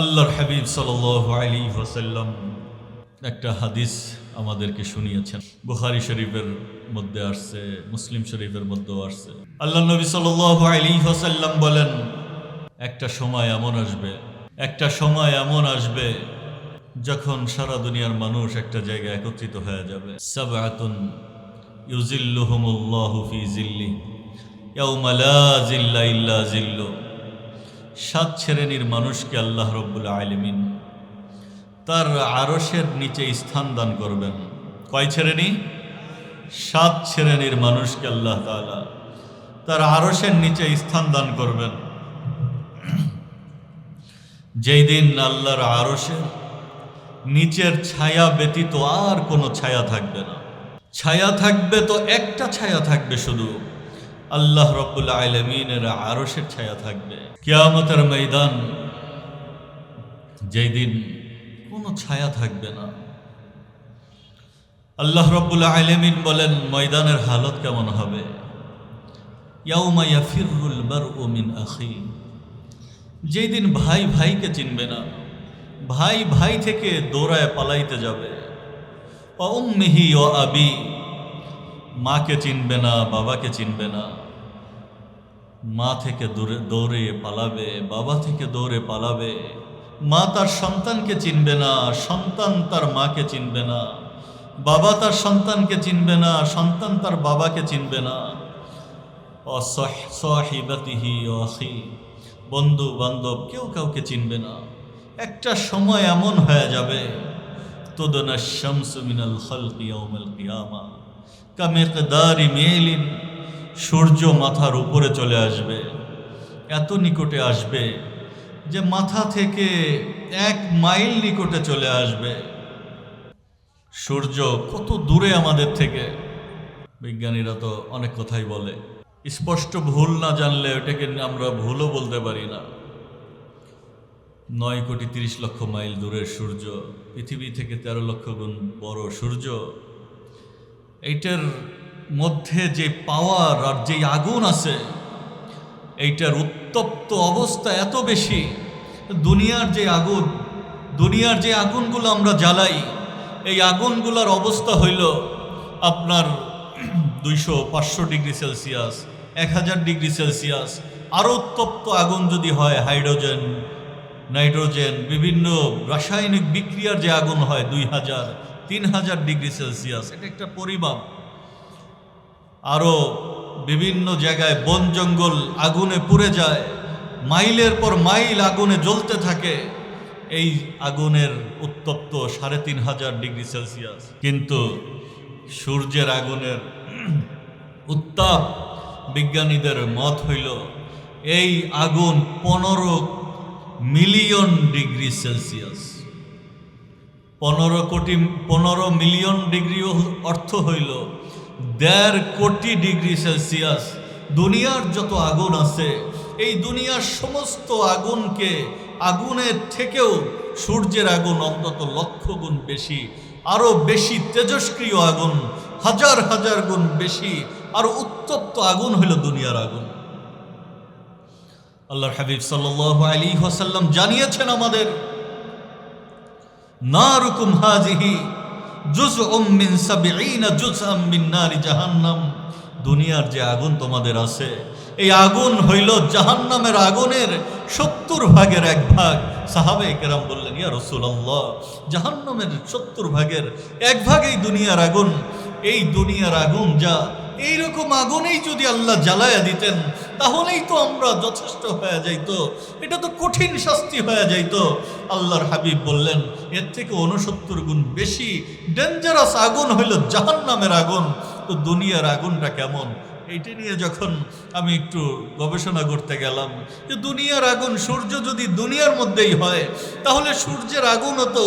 আল্লাহর হাবিব সাল আলী ওসাল্লাম একটা হাদিস আমাদেরকে শুনিয়েছেন। বুখারি শরীফের মধ্যে আসছে, মুসলিম শরীফের মধ্যেও আসছে। আল্লাহ নবী সাল আলী ওসাল্লাম বলেন, একটা সময় এমন আসবে, একটা সময় এমন আসবে যখন সারা দুনিয়ার মানুষ একটা জায়গায় একত্রিত হয়ে যাবে। সাবাতুন ইউজিল্লুহুমুল্লাহু ফি জিল্লি ইয়াউমা জিল্লা ইল্লা জিল্লু সাত শ্রেণির মানুষকে আল্লাহ রব্বুল আলমিন তার আরসের নিচে স্থান দান করবেন। কয় শ্রেণি? সাত শ্রেণির মানুষকে আল্লাহ তাআলা তার আরসের নিচে স্থান দান করবেন। যেই দিন আল্লাহর আরসের নিচের ছায়া ব্যতীত আর কোনো ছায়া থাকবে না। ছায়া থাকবে তো একটা ছায়া থাকবে শুধু। আল্লাহ রব্বুল আলমিনের আরসের ছায়া থাকবে। কিয়ামতের ময়দান, যেই দিন কোনো ছায়া থাকবে না। আল্লাহ রব্বুল আলমিন বলেন, ময়দানের হালত কেমন হবে? ইয়াউমা ইয়াফিরুল বারউ মিন আখি। যেই দিন ভাই ভাইকে চিনবে না, ভাই ভাই থেকে দৌড়ায় পালাইতে যাবে। ও আবি, মাকে চিনবে না, বাবাকে চিনবে না। মা থেকে দূরে, দৌড়ে পালাবে, বাবা থেকে দৌড়ে পালাবে। মা তার সন্তানকে চিনবে না, সন্তান তার মাকে চিনবে না। বাবা তার সন্তানকে চিনবে না, সন্তান তার বাবাকে চিনবে না। অসহিবাতিহি অহি বন্ধু বান্ধব কেউ কাউকে চিনবে না। একটা সময় এমন হয়ে যাবে, তোদনা শামসু মিনাল খালকি কিয়ামা, কামেকদারি মেলিন সূর্য মাথার উপরে চলে আসবে, এত নিকটে আসবে যে মাথা থেকে এক মাইল নিকটে চলে আসবে। সূর্য কত দূরে আমাদের থেকে? বিজ্ঞানীরা তো অনেক কথাই বলে, স্পষ্ট ভুল না জানলে ওটাকে আমরা ভুলও বলতে পারি না। নয় কোটি তিরিশ লক্ষ মাইল দূরের সূর্য, পৃথিবী থেকে তেরো লক্ষ গুণ বড় সূর্য, এইটার মধ্যে যে পাওয়ার আর যে আগুন আছে, এইটার উত্তপ্ত অবস্থা এত বেশি, দুনিয়ার যে আগুন, দুনিয়ার যে আগুনগুলো আমরা জ্বালাই, এই আগুনগুলোর অবস্থা হইল আপনার দুইশো পাঁচশো ডিগ্রি সেলসিয়াস, এক হাজার ডিগ্রি সেলসিয়াস। আরও উত্তপ্ত আগুন যদি হয়, হাইড্রোজেন, নাইট্রোজেন, বিভিন্ন রাসায়নিক বিক্রিয়ার যে আগুন হয়, দুই হাজার, তিন হাজার ডিগ্রি সেলসিয়াস, এটা একটা পরিমাপ। আরও বিভিন্ন জায়গায় বন জঙ্গল আগুনে পুড়ে যায়, মাইলের পর মাইল আগুনে জ্বলতে থাকে। এই আগুনের উত্তপ্ত সাড়ে তিন হাজার ডিগ্রি সেলসিয়াস। কিন্তু সূর্যের আগুনের উত্তাপ বিজ্ঞানীদের মত হইল, এই আগুন পনেরো মিলিয়ন ডিগ্রি সেলসিয়াস। পনেরো কোটি, পনেরো মিলিয়ন ডিগ্রিও অর্থ হইল দেড় কোটি ডিগ্রি সেলসিয়াস, দুনিয়ার যত আগুন আছে, এই দুনিয়ার সমস্ত আগুনকে আগুনের থেকেও সূর্যের আগুন অন্তত লক্ষ গুণ বেশি আরও বেশি তেজস্ক্রিয় আগুন, হাজার হাজার গুণ বেশি, আর উত্তপ্ত আগুন হইল দুনিয়ার আগুন। আল্লাহর হাবিব সাল্লাহ আলী ওয়াসাল্লাম জানিয়েছেন আমাদের নারুকুম হাজিহি সাবিনা জাহান্নাম। দুনিয়ার যে আগুন তোমাদের আছে, এই আগুন হইল জাহান্নামের আগুনের সত্তর ভাগের এক ভাগ। সাহাবে কেরাম বললেন, ইয়া রসুল্লাহ জাহান্নামের সত্তর ভাগের এক ভাগ এই দুনিয়ার আগুন। এই দুনিয়ার আগুন যা এইরকম আগুনেই যদি আল্লাহ জ্বালায়া দিতেন, তাহলেই তো আমরা যথেষ্ট হয়ে যাইত। এটা তো কঠিন শাস্তি হয়ে যাইত। আল্লাহর হাবিব বললেন, এর থেকে উনসত্তর গুণ বেশি ডেঞ্জারাস আগুন হইল জাহান নামের আগুন। তো দুনিয়ার আগুনটা কেমন? এইটা নিয়ে যখন আমি একটু গবেষণা করতে গেলাম, যে দুনিয়ার আগুন সূর্য যদি দুনিয়ার মধ্যেই হয়, তাহলে সূর্যের আগুনও তো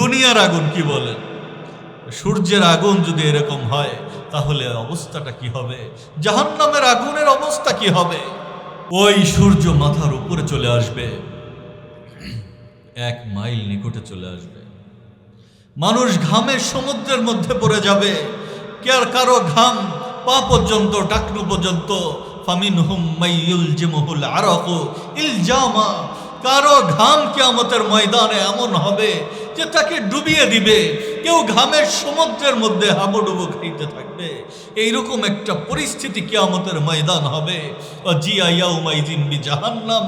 দুনিয়ার আগুন, কি বলেন? সূর্যের আগুন যদি এরকম হয়, তাহলে অবস্থাটা কি হবে? জাহান্নামের আগুনের অবস্থা কি হবে? ওই সূর্য মাথার উপরে চলে আসবে। এক মাইল নিকটে চলে আসবে। মানুষ ঘামের সমুদ্রের মধ্যে পড়ে যাবে। কে আর কারও ঘাম পা পর্যন্ত টাকনু পর্যন্ত আরক ইলজামা। কারও ঘাম কেয়ামতের ময়দানে এমন হবে যে তাকে ডুবিয়ে দিবে, কেউ ঘামের সমুদ্রের মধ্যে হাবুডুবু খাইতে থাকবে। এইরকম একটা পরিস্থিতি কেয়ামতের ময়দান হবে। জাহান্নাম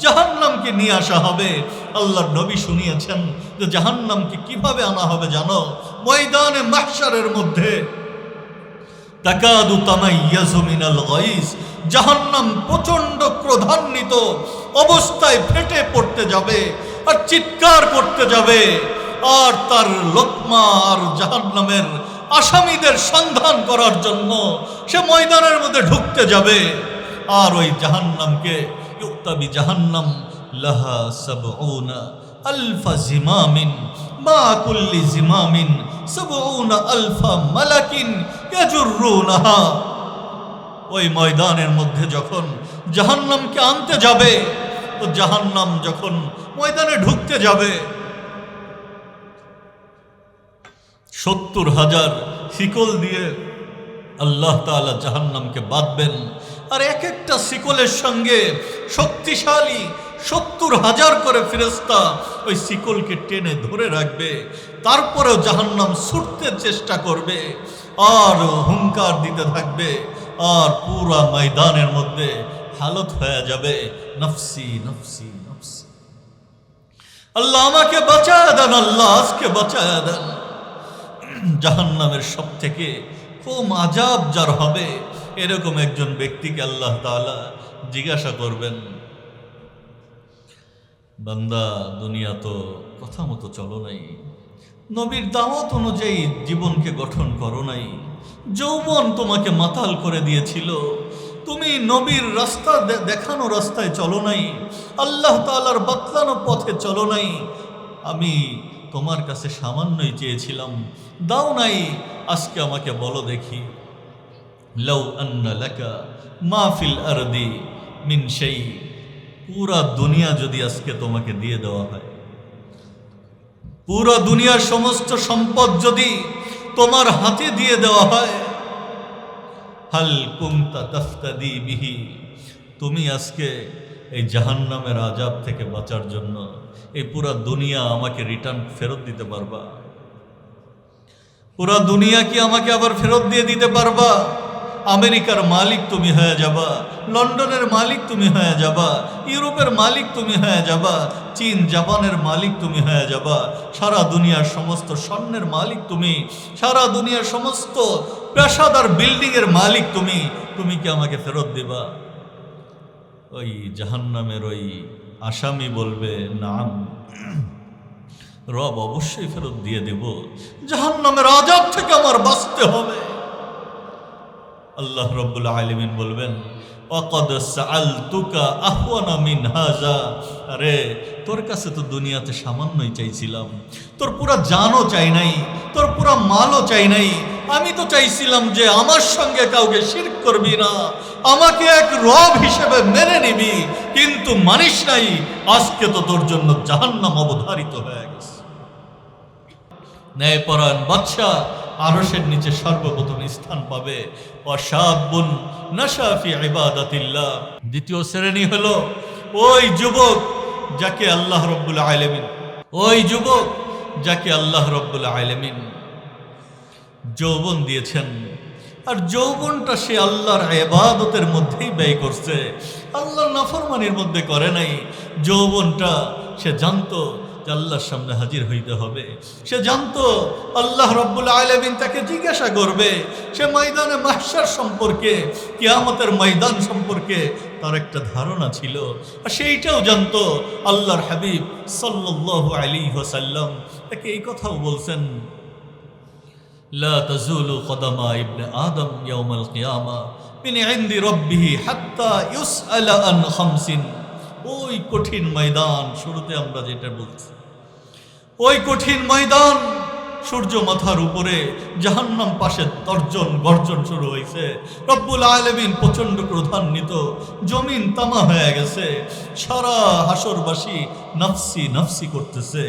জাহান্নামকে নিয়ে আসা হবে। আল্লাহর নবী শুনিয়েছেন যে জাহান্নামকে কীভাবে আনা হবে জানো? ময়দানে মাহশারের মধ্যে। জাহান্নাম প্রচণ্ড ক্রোধান্বিত অবস্থায় ফেটে পড়তে যাবে। আর চিৎকার করতে যাবে। আর তার লোকমা আর জাহান্নামের আসামিদের সন্ধান করার জন্য সে ময়দানের মধ্যে ঢুকতে যাবে। আর ওই জাহান্নামকে ইউক্তাবি জাহান্নাম লাহা সাবউনা আলফা জিমামিন, মা কুল্লি জিমামিন, সাবউনা আলফা মালাকিন ইয়াজুরুনাহা। ওই ময়দানের মধ্যে যখন জাহান্নামকে আনতে যাবে জাহান্নাম যখন ময়দানে ঢুকতে যাবে। সত্তর হাজার শিকল দিয়ে আল্লাহ তাআলা জাহান্নামকে বাঁধবেন। আর এক একটা শিকলের সঙ্গে শক্তিশালী সত্তর হাজার করে ফেরেস্তা ওই শিকলকে টেনে ধরে রাখবে। তারপরেও জাহান্নাম ছুটতে চেষ্টা করবে, আর হুঙ্কার দিতে থাকবে, আর পুরা ময়দানের মধ্যে হালত হয়ে যাবে। নফসি নফসি নফসি। আল্লাহ আমাকে বাঁচায় দেন, আল্লাহ আজকে বাঁচায় দেন। জাহান্নামের সব থেকে খুব আজাব যার হবে, এরকম একজন ব্যক্তিকে আল্লাহ তাআলা জিজ্ঞাসা করবেন, বান্দা, দুনিয়া তো কথা মতো চলো নাই। নবীর দাওয়াত অনুযায়ী জীবনকে গঠন করো নাই। যৌবন তোমাকে মাতাল করে দিয়েছিল। তুমি নবীর রাস্তা দেখানো রাস্তায় চলো নাই। আল্লাহ তাআলার বাতলানো পথে চলো নাই। আমি তোমার কাছে সামান্যই চেয়েছিলাম। দাও নাই, আজকে আমাকে বলো দেখি। লৌ আন্না লাকা মাহফিল আরদি মিন সেই পুরা দুনিয়া যদি আজকে তোমাকে দিয়ে দেওয়া হয়। পুরা দুনিয়ার সমস্ত সম্পদ যদি তোমার হাতে দিয়ে দেওয়া হয়। হাল কুমতা তাফতাদি বিহি। তুমি আজকে এই জাহান্নামের আজাব থেকে বাঁচার জন্য এই পুরা দুনিয়া আমাকে রিটার্ন ফেরত দিতে পারবা। পুরা দুনিয়া কি আমাকে আবার ফেরত দিয়ে দিতে পারবা? আমেরিকার মালিক তুমি হয়ে যাবা, লন্ডনের মালিক তুমি হয়ে যাবা, ইউরোপের মালিক তুমি হয়ে যাবা, চীন, জাপানের মালিক তুমি হয়ে যাবা, সারা দুনিয়ার সমস্ত স্বর্ণের মালিক তুমি, সারা দুনিয়ার সমস্ত পেশাদার বিল্ডিংয়ের মালিক তুমি তুমি কি আমাকে ফেরত দিবা? ওই জাহান্নামের ওই আসামি বলবে, নাম, রব অবশ্যই ফেরত দিয়ে দেব। জাহান্নামের আজাদ থেকে আমার বাঁচতে হবে। আল্লাহ রব্বুল আলমিন বলবেন অকদ সাআলতুকা আহওয়ানা মিন হাজা তোর কাছে তো দুনিয়াতে সামান্যই চাইছিলাম। তোর পুরা জানও চাই নাই, তোর পুরা মালও চাই নাই। আমি তো চাইছিলাম যে আমার সঙ্গে কাউকে শিরক করবি না। আমাকে এক রব হিসেবে মেনে নিবি। কিন্তু মানিস নাই, আজকে তো তোর জন্য জাহান্নাম অবধারিত হয়ে গেছে। ন্যায়পরায়ণ বাদশাহ আরসের নিচে সর্বপ্রথম স্থান পাবে। অসাবুন ইবাদাতিল্লাহ। দ্বিতীয় শ্রেণি হলো ওই যুবক যাকে আল্লাহ রব্বুল আলামিন, ওই যুবক যাকে আল্লাহ রব্বুল আলামিন যৌবন দিয়েছেন। আর যৌবনটা সে আল্লাহর এবাদতের মধ্যেই ব্যয় করছে। আল্লাহর নাফরমানির মধ্যে করে নাই। যৌবনটা সে জানতো যে আল্লাহর সামনে হাজির হইতে হবে। সে জানতো আল্লাহ রব্বুল আলমিন তাকে জিজ্ঞাসা করবে, সে ময়দানে মাসার সম্পর্কে, কিয়ামতের ময়দান সম্পর্কে তার একটা ধারণা ছিল। আর সেইটাও জানত আল্লাহর হাবিব সাল্লাহ আলী হাসাল্লাম তাকে এই কথাও বলছেন, লা আদম আন ওই কঠিন ময়দান, শুরুতে আমরা যেটা বলছি। ওই কঠিন ময়দান, সূর্য মাথার উপরে, জাহান্নাম পাশে তর্জন গর্জন শুরু হয়েছে রব্বুল আলমিন প্রচণ্ড ক্রধান্বিত, জমিন তামা হয়ে গেছে। সারা হাসরবাসী নফসি নফসি করতেছে।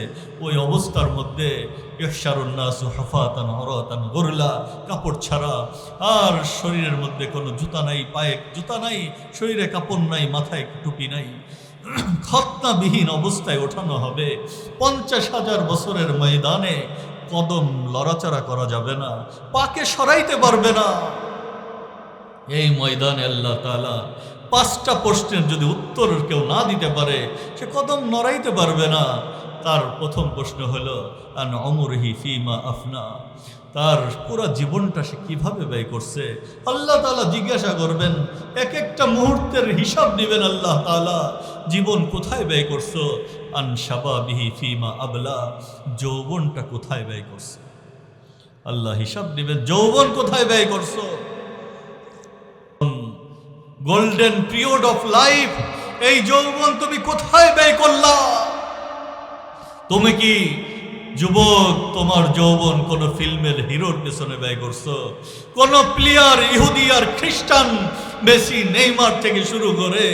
ওই অবস্থার মধ্যে হাফাতান হরাতান গোরলা, কাপড় ছাড়া। আর শরীরের মধ্যে কোনো জুতা নাই, পায়ে জুতা নাই, শরীরে কাপড় নাই, মাথায় টুপি নাই। খতনাবিহীন অবস্থায় ওঠানো হবে। পঞ্চাশ হাজার বছরের ময়দানে কদম লড়াচড়া করা যাবে না, পাকে সরাইতে পারবে না। এই ময়দানে আল্লাহ তালা পাঁচটা প্রশ্নের যদি উত্তর কেউ না দিতে পারে, সে কদম নড়াইতে পারবে না। তার প্রথম প্রশ্ন হলো, আন অমরহি ফিমা আফনা? তার পুরো জীবনটা সে কীভাবে ব্যয় করছে? আল্লাহ তালা জিজ্ঞাসা করবেন, এক একটা মুহূর্তের হিসাব দিবেন আল্লাহ তালা জীবন কোথায় ব্যয় করছ? আন শাবাবিহি ফিমা আবলা। যৌবনটা কোথায় ব্যয় করছে? আল্লাহ হিসাব দিবেন যৌবন কোথায় ব্যয় করছ? গোল্ডেন পিরিয়ড অফ লাইফ, এই যৌবন তুমি কোথায় ব্যয় করলা? তুমি কি যুবক তোমার যৌবন কোন ফিল্মের হিরোর পেছনে ব্যয় করছ? কোন প্লেয়ার, ইহুদি আর খ্রিস্টান মেসি, নেইমার থেকে শুরু করে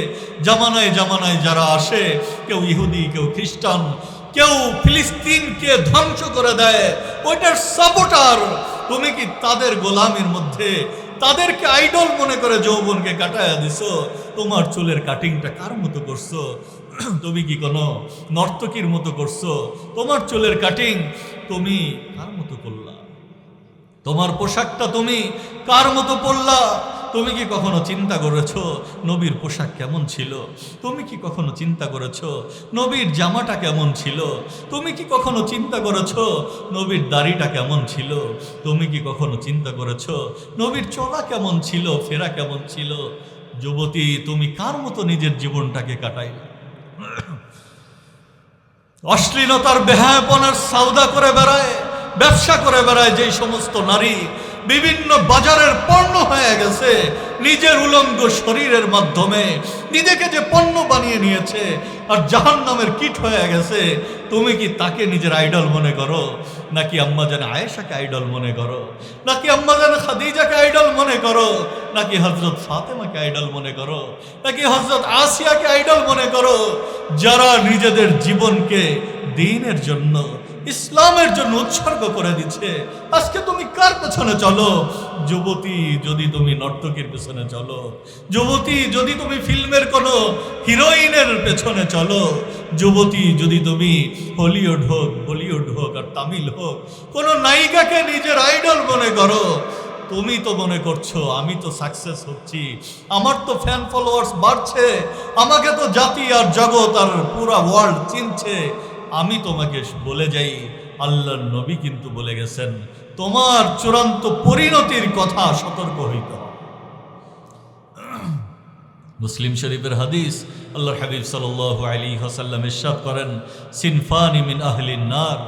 জামানায় জামানায় যারা আসে, কেউ ইহুদি, কেউ খ্রিস্টান, কেউ ফিলিস্তিনকে ধ্বংস করে দেয়, ওইটার সাপোর্টার তুমি কি তাদের গোলামের মধ্যে তাদেরকে আইডল মনে করে যৌবনকে কাটায়া দিছো। তোমার চুলের কাটিংটা কার মতো করছ? তুমি কি কোনো নর্তকীর মতো করছ? তোমার চুলের কাটিং তুমি কার মতো করলা? তোমার পোশাকটা তুমি কার মতো পরলা? তুমি কি কখনো চিন্তা করেছ নবীর পোশাক কেমন ছিল? তুমি কি কখনো চিন্তা করেছ নবীর জামাটা কেমন ছিল? তুমি কি কখনো চিন্তা করেছ নবীর দাড়িটা কেমন ছিল? তুমি কি কখনো চিন্তা করেছ নবীর চলা কেমন ছিল, ফেরা কেমন ছিল? যুবতী, তুমি কার মতো নিজের জীবনটাকে কাটাইলে? অশ্লীলতার বেহায়পনার সাউদা করে বেড়ায়, ব্যবসা করে বেড়ায় যেই সমস্ত নারী বিভিন্ন বাজারের পণ্য হয়ে গেছে। নিজের উলঙ্গ শরীরের মাধ্যমে নিজেকে যে পণ্য বানিয়ে নিয়েছে আর জাহান নামের কিট হয়ে গেছে, তুমি কি তাকে নিজের আইডল মনে করো? নাকি আম্মা যেন আয়েশাকে আইডল মনে করো? নাকি আম্মা যেন খাদিজাকে আইডল মনে করো? নাকি হজরত ফাতেমাকে আইডল মনে করো? নাকি হজরত আসিয়াকে আইডল মনে করো? যারা নিজেদের জীবনকে দিনের জন্য ইসলামের জন্য উৎসর্গ করে দিচ্ছে। আজকে তুমি কার পেছনে চলো? যুবতী, যদি তুমি নর্তকীর পেছনে চলো। যুবতী, যদি তুমি ফিল্মের কোনো হিরোইনের পেছনে চলো। যুবতী, যদি তুমি হলিউড হোক, বলিউড হোক আর তামিল হোক, কোনো নায়িকাকে নিজের আইডল মনে করো। তুমি তো মনে করছ, আমি তো সাকসেস হচ্ছি। আমার তো ফ্যান ফলোয়ার্স বাড়ছে। আমাকে তো জাতি আর জগৎ আর পুরা ওয়ার্ল্ড চিনছে। আমি তোমাকে বলে যাই, আল্লাহর নবী কিন্তু বলে গেছেন, তোমার চূড়ান্ত পরিণতির কথা সতর্ক হইতে মুসলিম শরীফের হাদিস আল্লাহ হাবিব সাল আলী হাসাল্লাম ইরশাদ করেন, সিনফানি মিন আহলিন নার।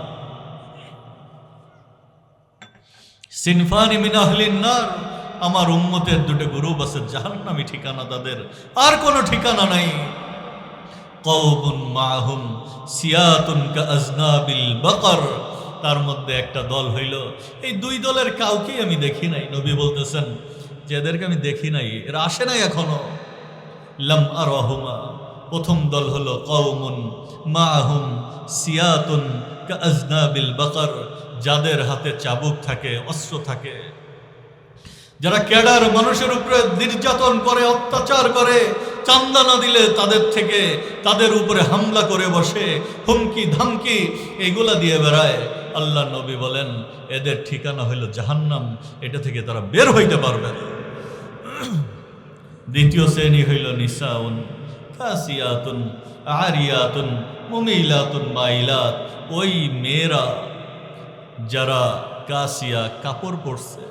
সিনফানি মিন আহলিন নার, আমার উম্মতের দুটো গ্রুপ আছে জাহান্নামী ঠিকানা তাদের, আর কোনো ঠিকানা নাই। মাহুম সিয়াতুন আজনাবিল বাকর। তার মধ্যে একটা দল হইল। এই দুই দলের কাউকেই আমি দেখি নাই, নবী বলতেছেন। যে এদেরকে আমি দেখি নাই, এরা আসে নাই এখনও। লাম আরহুমা। প্রথম দল হলো কওমুন মাহুম সিয়াতুন আজনাবিল বাকর। যাদের হাতে চাবুক থাকে, অস্ত্র থাকে। যারা ক্যাডার মানুষের উপরে নির্যাতন করে, অত্যাচার করে চান্দা না দিলে তাদের থেকে তাদের উপরে হামলা করে বসে, হুমকি, ধামকি, এগুলা দিয়ে বেড়ায়। আল্লাহ নবী বলেন, এদের ঠিকানা হইল জাহান্নাম, এটা থেকে তারা বের হইতে পারবে না। দ্বিতীয় শ্রেণি হইল নিসাউন কাসিয়াতুন আরিয়াতুন, মুমিলাতুন, মাইলাত। ওই মেয়েরা যারা কাসিয়া কাপড় পরছে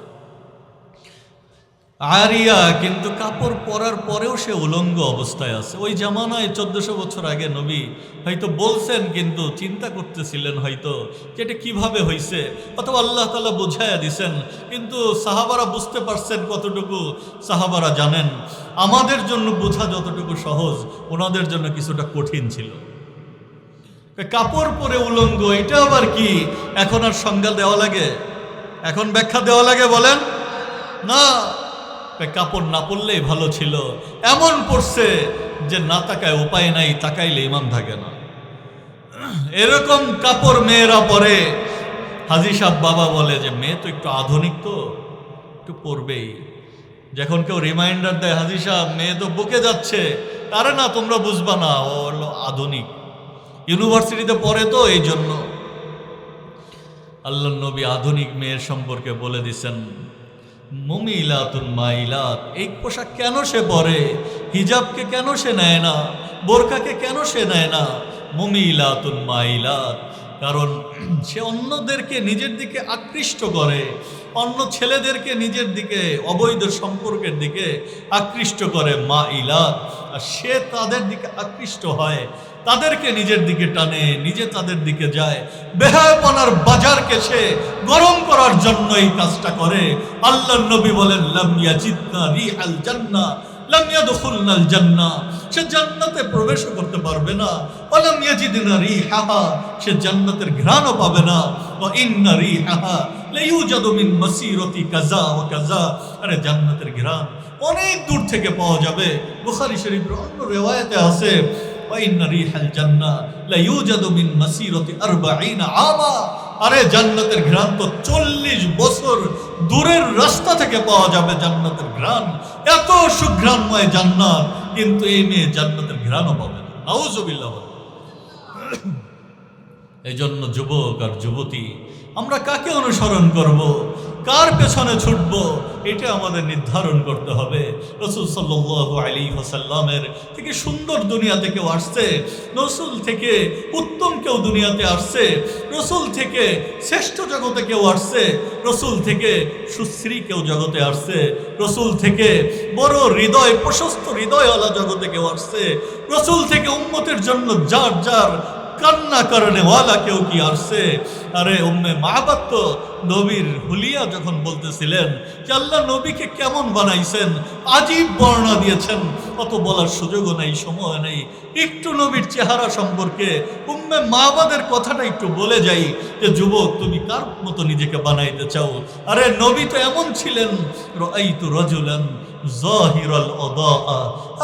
আরিয়া, কিন্তু কাপড় পরার পরেও সে উলঙ্গ অবস্থায় আছে। ওই জামানায় চোদ্দশো বছর আগে নবী হয়তো বলছেন, কিন্তু চিন্তা করতেছিলেন হয়তো যে এটা কীভাবে হয়েছে অথবা আল্লাহ তালা বুঝাইয়া দিছেন, কিন্তু সাহাবারা বুঝতে পারছেন কতটুকু। সাহাবারা জানেন, আমাদের জন্য বোঝা যতটুকু সহজ, ওনাদের জন্য কিছুটা কঠিন ছিল। কাপড় পরে উলঙ্গ, এটা আবার কি? এখন আর সংজ্ঞা দেওয়া লাগে? এখন ব্যাখ্যা দেওয়া লাগে বলেন? না। কাপড় না পরলেই ভালো ছিল। এমন পড়ছে যে না তাকায় উপায় নাই, তাকাইলে ইমান থাকে না। এরকম কাপড় মেয়েরা পরে। হাজি সাহ বাবা বলে যে, মেয়ে তো একটু আধুনিক তো, একটু পরবেই। যখন কেউ রিমাইন্ডার দেয়, হাজি সাহেব, মেয়ে তো বুকে যাচ্ছে। আরে না, তোমরা বুঝবা না, ও হলো আধুনিক। ইউনিভার্সিটিতে পড়ে তো এই জন্য আল্লাহ নবী আধুনিক মেয়ের সম্পর্কে বলে দিছেন মমিলাতুন মাইলাত। এই পোশাক কেন সে পরে? হিজাবকে কেন সে নেয় না? বোরকাকে কেন সে নেয় না? মমিলাতুন মাইলাত। কারণ সে অন্যদেরকে নিজের দিকে আকৃষ্ট করে। অন্য ছেলেদেরকে নিজের দিকে, অবৈধ সম্পর্কের দিকে আকৃষ্ট করে, মা ইলা আর সে তাদের দিকে আকৃষ্ট হয়, তাদেরকে নিজের দিকে টানে, নিজে তাদের দিকে যায়। বেহায়পনার বাজারকে সে গরম করার জন্য এই কাজটা করে। আল্লাহ নবী বলেন লামিয়া জিদ্না রি জান্না লামিয়া দুখুলনাল জান্না, সে জান্নাতে প্রবেশ করতে পারবে না। ওলাম ইয়াজিদিনা রিহাহা, সে জান্নাতের ঘ্রাণও পাবে না। ও ইন্না রিহাহা লাইউজাদু মিন মাসিরতি কাজা ওয়া কাজা আরে জান্নাতের ঘ্রাণ অনেক দূর থেকে পাওয়া যাবে। বুখারী শরীফের অন্য রিওয়ায়াতে আছে ওয়াইন্না রিহাল জান্নাহ লা ইউজাদু মিন মাসিরতি 40 আমা আরে জান্নাতের ঘ্রাণ তো চল্লিশ বছর দূরের রাস্তা থেকে পাওয়া যাবে জান্নাতের ঘ্রাণ। এত সুঘ্রাণময় জান্নাত, কিন্তু এই মেয়ে জান্নাতের ঘ্রাণও পাবে না। এই জন্য যুবক আর যুবতী আমরা কাকে অনুসরণ করব? কার পেছনে ছুটব? এটা আমাদের নির্ধারণ করতে হবে। রসুল সাল্লাহ আলী হোসাল্লামের থেকে সুন্দর দুনিয়াতে কেউ আসছে? রসুল থেকে উত্তম কেউ দুনিয়াতে আসছে? রসুল থেকে শ্রেষ্ঠ জগতে কেউ আসছে? রসুল থেকে সুশ্রী কেউ জগতে আসছে? রসুল থেকে বড় হৃদয়, প্রশস্ত হৃদয়ওয়ালা জগতে কেউ আসছে? রসুল থেকে উন্মতের জন্য যার যার কান্না করনে ওয়ালা কেউ কি আসছে? আরে, উম্মে মাহবাত তো নবীর হুলিয়া যখন বলতেছিলেন যে আল্লাহ নবীকে কেমন বানাইছেন, আজীব বর্ণনা দিয়েছেন, অত বলার সুযোগও নেই, সময় নেই। একটু নবীর চেহারা সম্পর্কে উম্মে মাহবাদের কথাটা একটু বলে যাই যে, যুবক, তুমি কার মতো নিজেকে বানাইতে চাও? আরে, নবী তো এমন ছিলেন রাইতু রাজুলান জাহিরাল আদা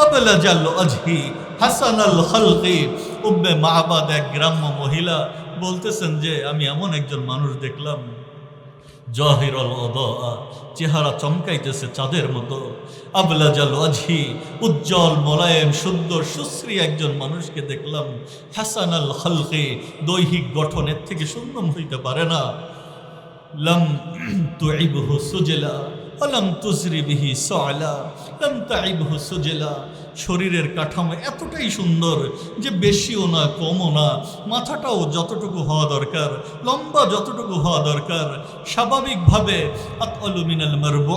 আবলাজাল আজহি হাসানাল খালকি উম্মে মাহবাদ এক গ্রাম্য মহিলা বলতেছেন যে, আমি এমন একজন মানুষ দেখলাম, জহিরল চেহারা চমকাইতেছে চাঁদের মতো। আবলা জাল আজহি উজ্জ্বল মোলায়েম, সুন্দর, সুশ্রী একজন মানুষকে দেখলাম। হাসান আল খালকে, দৈহিক গঠনের থেকে সুন্দর হইতে পারে না। লম তুইবহু সুজেলা অলম তুজরি বিহি সয়লা লম তাইবহু সুজলা শরীরের কাঠামো এতটাই সুন্দর যে বেশিও না, কমও না। মাথাটাও যতটুকু হওয়া দরকার, লম্বা যতটুকু হওয়া দরকার, স্বাভাবিকভাবে আতমিনাল মারব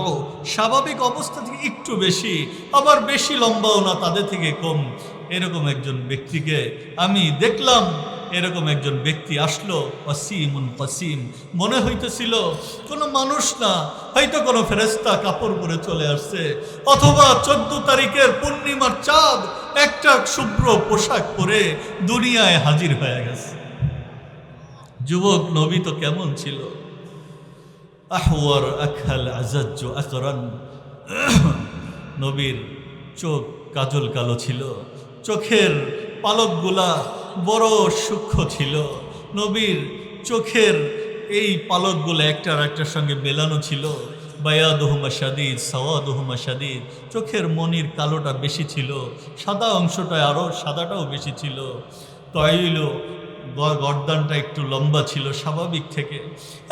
স্বাভাবিক অবস্থা থেকে একটু বেশি, আবার বেশি লম্বাও না, তাদের থেকে কম। এরকম একজন ব্যক্তিকে আমি দেখলাম। এরকম একজন ব্যক্তি আসলো, অসীমুন কসিম। মনে হইতেছিল, কোনো মানুষ না, হয়তো কোনো ফেরেস্তা কাপড় পরে চলে আসছে। অথবা চোদ্দ তারিখের পূর্ণিমার চাঁদ একটা শুভ্র পোশাক পরে দুনিয়ায় হাজির হয়ে গেছে। যুবক নবী তো কেমন ছিল? আহওয়ার আখাল আজাজ্জ আকরান নবীর চোখ কাজল কালো ছিল। চোখের পালকগুলা বড় সূক্ষ্ম ছিল। নবীর চোখের এই পালকগুলো একটার একটার সঙ্গে মেলানো ছিল। বায়াদহুমা সাদিদ সাওয়াদহুমা সাদিদ চোখের মনির কালোটা বেশি ছিল। সাদা অংশটা আরও সাদাটাও বেশি ছিল। তৈল গর্দানটা একটু লম্বা ছিল, স্বাভাবিক থেকে।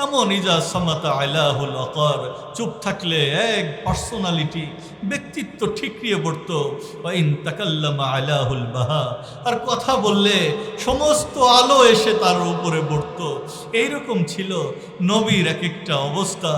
এমন ইজা সামাতা আলাহুল অকর চুপ থাকলে এক পার্সোনালিটি ব্যক্তিত্ব ঠিকরিয়ে পড়তো। ইন তাকাল্লামা আলাহুল বাহা, আর কথা বললে সমস্ত আলো এসে তার উপরে পড়তো। এইরকম ছিল নবীর এক একটা অবস্থা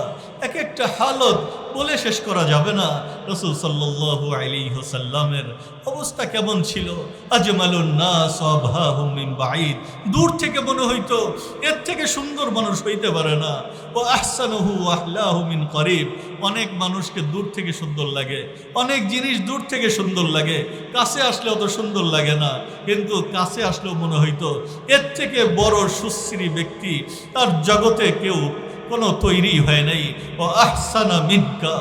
এক একটা হালত বলে শেষ করা যাবে না। রসুল সাল্লাহ আলী হোসাল্লামের অবস্থা কেমন ছিল? আজমালুন না সভাহুমিন বাইদ দূর থেকে মনে হইতো, এর থেকে সুন্দর মানুষ হইতে পারে না। ও আহসানহু আহলাহুমিন করিব। অনেক মানুষকে দূর থেকে সুন্দর লাগে। অনেক জিনিস দূর থেকে সুন্দর লাগে। কাছে আসলে অত সুন্দর লাগে না। কিন্তু কাছে আসলেও মনে হইতো, এর থেকে বড় সুশ্রী ব্যক্তি তার জগতে কেউ কোনো তৈরি হয় নাই। ও আহসানা মিনকা,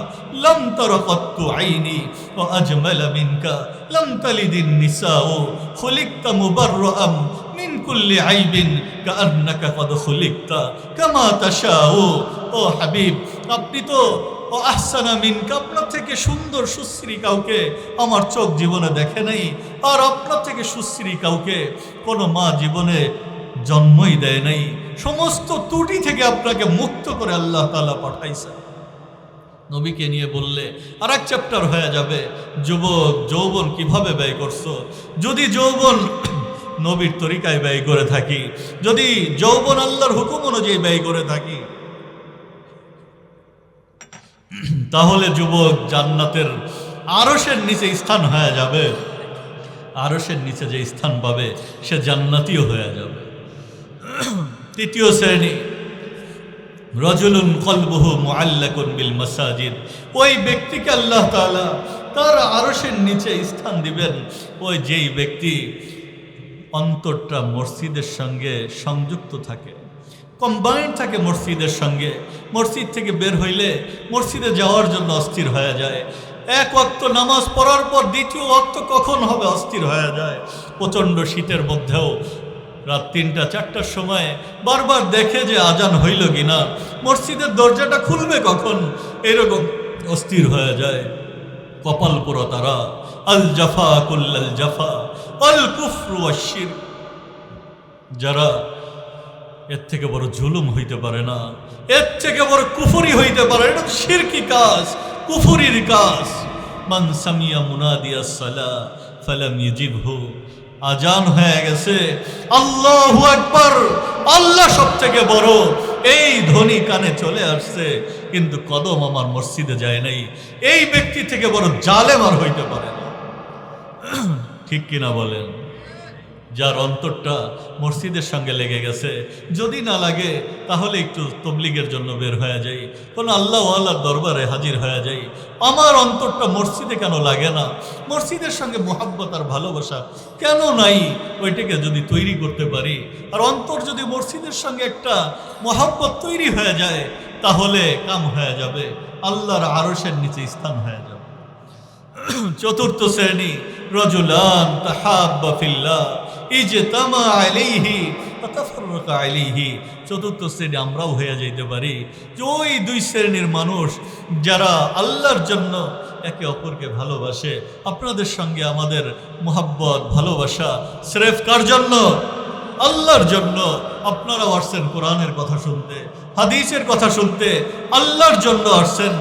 লম তরকত্তু আইনি। ও আজমালা মিনকা, লম তালিদিন নিসাও খুলিকতা মুবাররাম মিন কুল্লি আইবিন, কাআন্নাকা কদ খুলিকতা কামা তাশাউ। ও হাবিব, আপনি তো ও আহসানা মিনকা, আপনার থেকে সুন্দর সুশ্রী কাউকে আমার চোখ জীবনে দেখে নাই, আর আপনার থেকে সুশ্রী কাউকে কোনো মা জীবনে জন্মই দেয় নাই। সমস্ত ত্রুটি থেকে আপনাকে মুক্ত করে আল্লাহ তালা পাঠাইছে। নবীকে নিয়ে বললে আর এক চ্যাপ্টার হয়ে যাবে। যুবক, যৌবন কীভাবে ব্যয় করছ? যদি যৌবন নবীর তরিকায় ব্যয় করে থাকি, যদি যৌবন আল্লাহর হুকুম অনুযায়ী ব্যয় করে থাকি, তাহলে যুবক জান্নাতের আরসের নিচে স্থান হয়ে যাবে। আরসের নিচে যে স্থান পাবে, সে জান্নাতিও হয়ে যাবে। তৃতীয় শ্রেণি। রজুলুন কলবহু মুআল্লাকুন বিল মাসাজিদ। ওই ব্যক্তিকে আল্লাহ তাআলা তার আরশের নিচে স্থান দিবেন। ওই যেই ব্যক্তি অন্তরটা মসজিদের সঙ্গে সংযুক্ত থাকে কম্বাইন্ড থাকে মসজিদের সঙ্গে, মসজিদ থেকে বের হইলে মসজিদে যাওয়ার জন্য অস্থির হয়ে যায়। এক অক্ত নামাজ পড়ার পর দ্বিতীয় অক্ত কখন হবে অস্থির হয়ে যায়? প্রচণ্ড শীতের মধ্যেও রাত তিনটা, চারটার সময় বারবার দেখে যে আজান হইল কিনা। মসজিদের দরজাটা খুলবে কখন? এরকম অস্থির হয়ে যায় কপাল পুরো তারা। আল জাফা কুল্লাল জাফা আল কুফরু আশির যারা এর থেকে বড় জুলুম হইতে পারে না, এর থেকে বড় কুফুরি হইতে পারে না। এটা শিরকি কাজ? কুফুরির কাজ। মান সামিয়া মুনাদিয়া সালা, ফালাম ইজিবহু। আজান হয়ে গেছে। আল্লাহ একবার আল্লাহ সব থেকে বড়। এই ধ্বনি কানে চলে আসছে, কিন্তু কদম আমার মসজিদে যায় নাই। এই ব্যক্তি থেকে বড় জালেমার হইতে পারে না। ঠিক কিনা বলেন? যার অন্তরটা মসজিদের সঙ্গে লেগে গেছে। যদি না লাগে, তাহলে একটু তবলিগের জন্য বের হয়ে যাই। কোনো আল্লাহ দরবারে হাজির হয়ে যাই। আমার অন্তরটা মসজিদে কেন লাগে না? মসজিদের সঙ্গে মোহাব্বত আর ভালোবাসা কেন নাই? ওইটাকে যদি তৈরি করতে পারি, আর অন্তর যদি মসজিদের সঙ্গে একটা মোহাব্বত তৈরি হয়ে যায়, তাহলে কাম হয়ে যাবে। আল্লাহর আরসের নিচে স্থান হয়ে যাবে। চতুর্থ শ্রেণি। রজুলান তাহাব্বা ফিল্লাহ, ইজতামা আলাইহি তাফাররাকা আলাইহি। চতুর্থ শ্রেণি আমরাও হয়ে যাইতে পারি। যে ওই দুই শ্রেণির মানুষ যারা আল্লাহর জন্য একে অপরকে ভালোবাসে, আপনাদের সঙ্গে আমাদের মোহাব্বত, ভালোবাসা স্রেফ কার জন্য? আল্লাহর জন্য। আপনারাও আসছেন কোরআনের কথা শুনতে, হাদিসের কথা শুনতে, আল্লাহর জন্য আসছেন।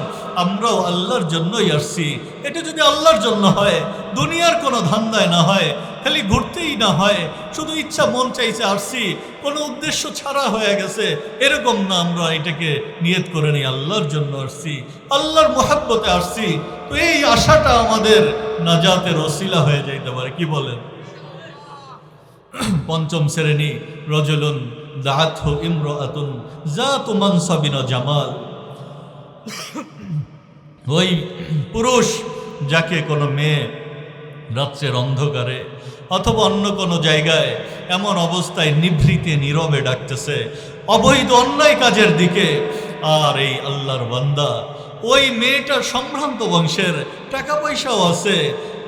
আমরাও আল্লাহর জন্যই আসছি। এটা যদি আল্লাহর জন্য হয়, দুনিয়ার কোনো ধান্দায় না হয়, খালি ঘুরতেই না হয়, শুধু ইচ্ছা মন চাইছে আসছি, কোনো উদ্দেশ্য ছাড়া হয়ে গেছে, এরকম না আমরা এটাকে নিয়ত করে নিই, আল্লাহর জন্য আসছি, আল্লাহর মোহাব্বতে আসছি। তো এই আশাটা আমাদের নাজাতের ওসিলা হয়ে যাইতে পারে, কি বলেন? পঞ্চম শ্রেণি, রজলুন দাহাত ইমরাতুন জাতু মানসাবিন জামাল। ওই পুরুষ যাকে কোনো মেয়ে রাত্রের অন্ধকারে অথবা অন্য কোনো জায়গায় এমন অবস্থায় নিভৃতে নীরবে ডাকতেছে, অবৈধ অন্যায় কাজের দিকে, আর এই আল্লাহর বান্দা, ওই মেয়েটা সম্ভ্রান্ত বংশের টাকা পয়সাও আছে,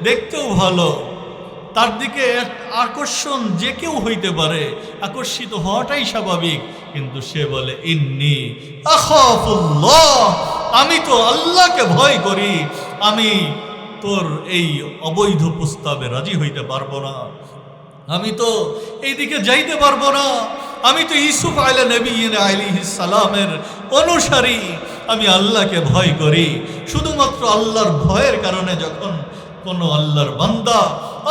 দেখতেও ভালো। তার দিকে আকর্ষণ যে কেউ হইতে পারে, আকর্ষিত হওয়াটাই স্বাভাবিক। কিন্তু সে বলে, ইন্নি আমি তো আল্লাহকে ভয় করি। আমি তোর এই অবৈধ প্রস্তাবে রাজি হইতে পারব না। আমি তো এইদিকে যাইতে পারব না। আমি তো ইসুফ আইলা নবী আলী সালামের অনুসারী। আমি আল্লাহকে ভয় করি। শুধুমাত্র আল্লাহর ভয়ের কারণে যখন কোনো আল্লাহর বান্দা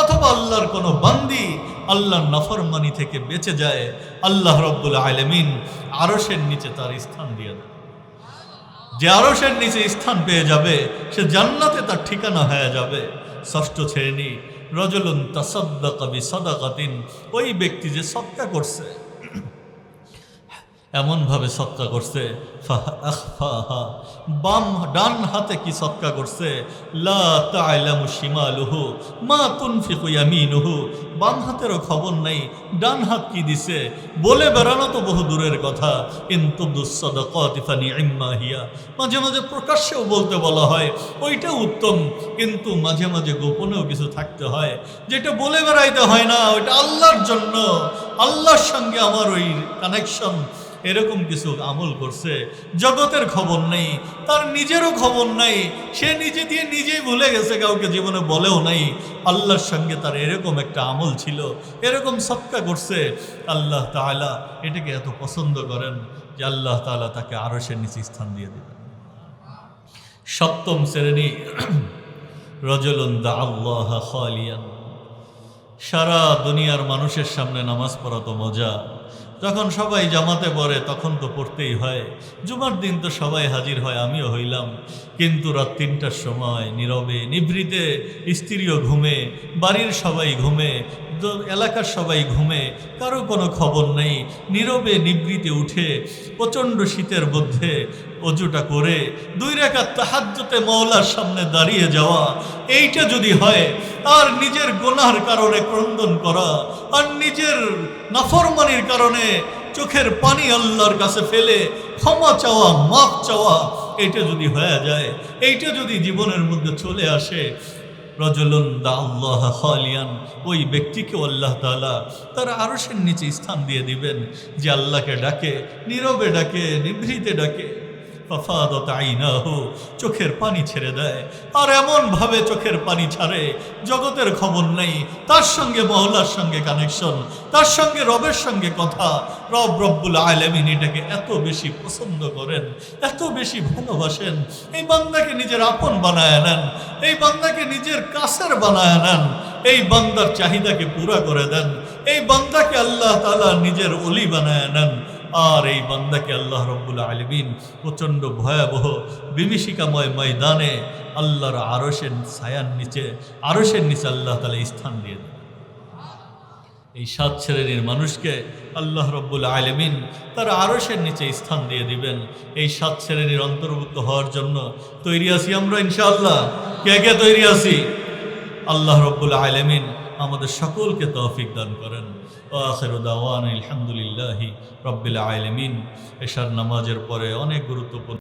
অথবা আল্লাহর কোনো বান্দি আল্লাহর নফরমানি থেকে বেঁচে যায়, আল্লাহ রব্বুল আলমিন আরসের নিচে তার স্থান দিয়ে দেয়। যে আরসের নিচে স্থান পেয়ে যাবে, সে জান্নাতে তার ঠিকানা হয়ে যাবে। ষষ্ঠ শ্রেণি, রজলুন তাসাদ্দা কবি সদাকাতিন ওই ব্যক্তি যে সৎকা করছে এমনভাবে সৎকা করছে। বাম ডান হাতে কি সৎকা করছে? মা বাম হাতেরও খবর নাই, ডান হাত কি দিছে? বলে বেড়ানো তো বহু দূরের কথা। কিন্তু হিয়া, মাঝে মাঝে প্রকাশ্যেও বলতে বলা হয় ওইটা উত্তম, কিন্তু মাঝে মাঝে গোপনেও কিছু থাকতে হয়, যেটা বলে বেড়াইতে হয় না, ওইটা আল্লাহর জন্য। আল্লাহর সঙ্গে আমার ওই কানেকশন এরকম কিছু আমল করছে, জগতের খবর নেই, তার নিজেরও খবর নাই, সে নিজে দিয়ে নিজেই ভুলে গেছে, কাউকে জীবনে বলেও নাই। আল্লাহর সঙ্গে তার এরকম একটা আমল ছিল, এরকম সৎকা করছে। আল্লাহ তাআলা এটাকে এত পছন্দ করেন যে আল্লাহ তাআলা তাকে আরও সে নিচে স্থান দিয়ে দেবেন। সপ্তম শ্রেণি, রজলুন দা আল্লাহ সারা দুনিয়ার মানুষের সামনে নামাজ পড়া তো মজা। যখন সবাই জামাতে পড়ে, তখন তো পড়তেই হয়। জুমার দিন তো সবাই হাজির হয়, আমিও হইলাম। কিন্তু রাত তিনটার সময় নীরবে, নিভৃতে, স্ত্রীও ঘুমে, বাড়ির সবাই ঘুমে এলাকার সবাই ঘুমে, কারও কোনো খবর নেই। নীরবে নিবৃতে উঠে, প্রচণ্ড শীতের মধ্যে অজুটা করে, দুই রেখা তাহাজ্যতে মওলার সামনে দাঁড়িয়ে যাওয়া। এইটা যদি হয়, আর নিজের গোনার কারণে ক্রন্দন করা, আর নিজের নাফরমানির কারণে চোখের পানি আল্লাহর কাছে ফেলে ক্ষমা চাওয়া মাপ চাওয়া এটা যদি হয়ে যায়, এইটা যদি জীবনের মধ্যে চলে আসে রজলুন দা আল্লাহ খালিয়ান। ওই ব্যক্তিকে আল্লাহ তালা তার আরশের নিচে স্থান দিয়ে দিবেন, যে আল্লাহকে ডাকে, নীরবে ডাকে, নিভৃতে ডাকে। ফাফাদত আইনাহু, চোখের পানি ছেড়ে দেয়। আর এমন ভাবে চোখের পানি ছাড়ে, জগতের খবর নেই। তার সঙ্গে মহলার সঙ্গে কানেকশন তার সঙ্গে রবের সঙ্গে কথা। রব রব্বুল আলমিন এটাকে এত বেশি পছন্দ করেন, এত বেশি ভালোবাসেন। এই বান্দাকে নিজের আপন বানায় নেন, এই বান্দাকে নিজের কাছের বানায় নেন, এই বান্দার চাহিদাকে পুরা করে দেন, এই বান্দাকে আল্লাহ তালা নিজের অলি বানায় নেন। আর এই বান্দাকে আল্লাহ রব্বুল আলমিন প্রচণ্ড ভয়াবহ, বিভীষিকাময় ময়দানে আল্লাহর আরসের ছায়ার নিচে আরসের নিচে আল্লাহ তালা স্থান দিয়ে দেন। এই সাত শ্রেণির মানুষকে আল্লাহ রব্বুল আলমিন তার আরসের নিচে স্থান দিয়ে দিবেন। এই সাত শ্রেণির অন্তর্ভুক্ত হওয়ার জন্য তৈরি আছি আমরা ইনশাআল্লাহ। কে কে তৈরি আছি? আল্লাহ রব্বুল আলমিন আমাদের সকলকে তৌফিক দান করেন। ও আখের দাওয়ান আলহামদুলিল্লাহি রব্বিল আলমিন। এশার নামাজের পরে অনেক গুরুত্বপূর্ণ